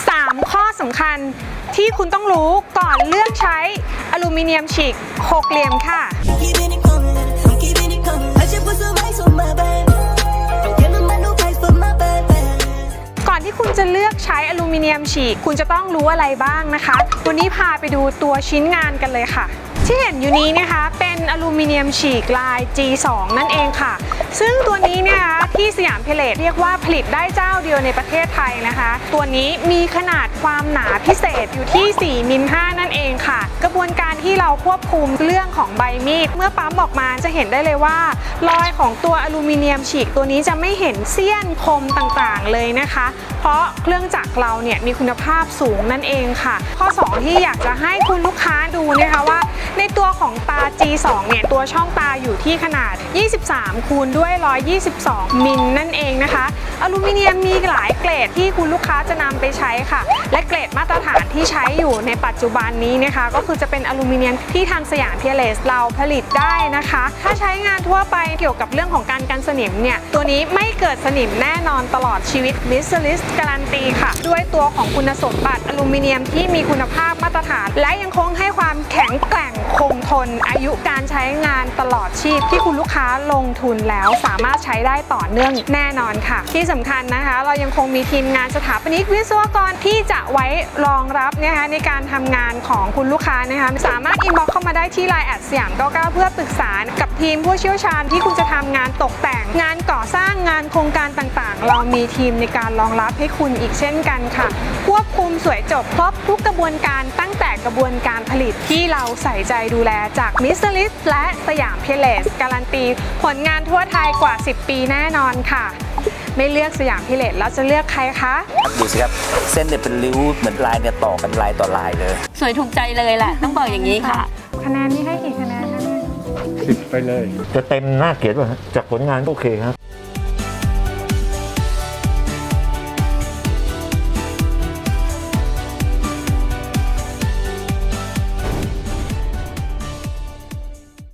3 ข้อสำคัญที่คุณต้องรู้ก่อนเลือกใช้อลูมิเนียมฉีกหกเหลี่ยมค่ะก่อนที่คุณจะเลือกใช้อลูมิเนียมฉีก คุณจะต้องรู้อะไรบ้างนะคะ วันนี้พาไปดูตัวชิ้นงานกันเลยค่ะ ที่เห็นอยู่นี้นะคะเป็นอลูมิเนียมฉีกลาย G2 นั่นเองค่ะ ซึ่งตัวนี้เนี่ยนะคะที่สยามเพลทเรียกว่าผลิตได้เจ้าเดียวในประเทศไทยนะคะ ตัวนี้มีขนาดความหนาพิเศษอยู่ที่ 4มิล5นั่นเองค่ะ กระบวนการที่เราควบคุมเรื่องของใบมีด เมื่อปั๊มออกมาจะเห็นได้เลยว่า รอยของตัวอลูมิเนียมฉีกตัวนี้จะไม่เห็นเสี้ยนคมต่างๆเลยนะคะ เพราะเครื่องจักรเราเนี่ยมีคุณภาพสูงนั่นเองค่ะ ข้อ 2 ที่อยากจะให้คุณลูกค้าดูนะคะว่าในตัวของตา G2 เนี่ยตัวช่องตาอยู่ที่ขนาด 23 คูณด้วย 122 มิลนั่นเองนะคะ อลูมิเนียมมีหลายเกรดที่คุณลูกค้าจะนำไปใช้ค่ะ และเกรดมาตรฐานที่ใช้อยู่ในปัจจุบันนี้นะคะ ก็คือจะเป็นอลูมิเนียมที่ทางสยามเพียเลสเราผลิตได้นะคะ ถ้าใช้งานทั่วไปเกี่ยวกับเรื่องของการกันสนิมเนี่ยตัวนี้ไม่เกิดสนิมแน่นอนตลอดชีวิตมิสลิสการันตีค่ะ ด้วยตัวของคุณสมบัติอลูมิเนียมที่มีคุณภาพมาตรฐาน และยังคงให้ความแข็งแกร่งคงทนอายุการใช้งานตลอดชีพที่คุณลูกค้าลงทุนแล้วสามารถใช้ได้ต่อเนื่องแน่นอนค่ะ ที่สำคัญนะคะ เรายังคงมีทีมงานสถาปนิกวิศวกรที่จะไว้รองรับนะคะในการทำงานของคุณลูกค้านะคะสามารถอินบ็อกเข้ามาได้ที่ไลน์แอดสยาม99เพื่อปรึกษากับทีมผู้เชี่ยวชาญที่คุณจะทำงานตกแต่งงานก่อสร้างงานโครงการต่างๆ เรามีทีมในการรองรับให้คุณอีกเช่นกันค่ะ ควบคุมสวยจบครบทุกกระบวนการตั้งแต่กระบวนการผลิตที่เราใส่ใจดูแลจากมิสลิสและสยามเพลสการันตี ผลงานทั่วไทยกว่า 10 ปีแน่นอนค่ะ ไม่เลือกสยามพิเลตแล้วจะเลือกใครคะ ดูสิครับ เส้นเนี่ยเป็นริ้วเหมือนลายเนี่ยต่อกันลายต่อลายเลย สวยถูกใจเลยแหละ ต้องบอกอย่างนี้ค่ะ คะแนนนี่ให้กี่คะแนนคะเนี่ย สิบไปเลย จะเต็มหน้าเขียนว่าจากผลงานก็โอเคครับ